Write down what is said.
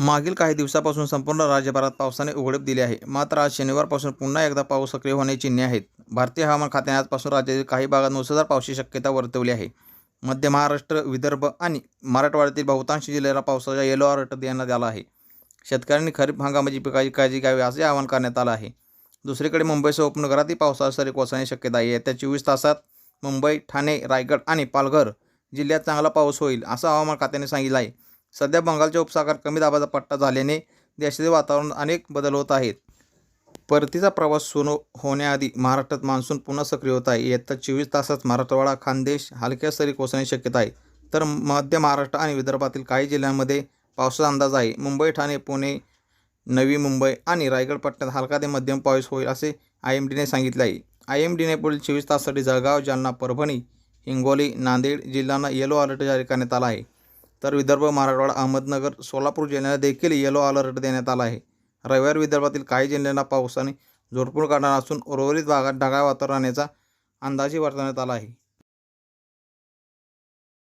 मागील काही दिवसापासून संपूर्ण राज्यभरात पावसाने उघडीप दिली आहे. मात्र आज शनिवारपासून पुन्हा एकदा पाऊस सक्रिय होण्याची चिन्हे आहेत. भारतीय हवामान खात्याने आजपासून राज्यातील काही भागात मुसळधार पावसाची शक्यता वर्तवली आहे. मध्य महाराष्ट्र विदर्भ आणि मराठवाड्यातील बहुतांश जिल्ह्याला पावसाचा येलो अलर्ट देण्यात आला आहे. शेतकऱ्यांनी खरीप हंगामाची पिकाची काळजी घ्यावी असे आवाहन करण्यात आलं आहे. दुसरीकडे मुंबईसह उपनगरातही पावसाचा सरी कोसळण्याची शक्यता आहे. येत्या चोवीस तासात मुंबई ठाणे रायगड आणि पालघर जिल्ह्यात चांगला पाऊस होईल असं हवामान खात्याने सांगितलं आहे. सध्या बंगालच्या उपसागर कमी दाबाचा पट्टा झाल्याने देशातील वातावरण अनेक बदल होत आहेत. परतीचा प्रवास सुरू होण्याआधी महाराष्ट्रात मान्सून पुन्हा सक्रिय होत आहे. येत्या चोवीस तासात मराठवाडा खानदेश हलक्या सरी कोसळण्याची शक्यता आहे. तर मध्य महाराष्ट्र आणि विदर्भातील काही जिल्ह्यांमध्ये पावसाचा अंदाज आहे. मुंबई ठाणे पुणे नवी मुंबई आणि रायगड पट्ट्यात हलका ते मध्यम पाऊस होईल असे आय एम डीने सांगितले आहे. आय एम डीने पुढील चोवीस तासासाठी जळगाव जालना परभणी हिंगोली नांदेड जिल्ह्यांना येलो अलर्ट जारी करण्यात आला आहे. तर विदर्भ मराठवाडा अहमदनगर सोलापूर जिल्ह्याला देखील येलो अलर्ट देण्यात आला आहे. रविवार विदर्भातील काही जिल्ह्यांना पावसाने झोडपून काढणार असून उर्वरित भागात ढगाळ वातावरण राहण्याचा अंदाजही वर्तवण्यात आला आहे.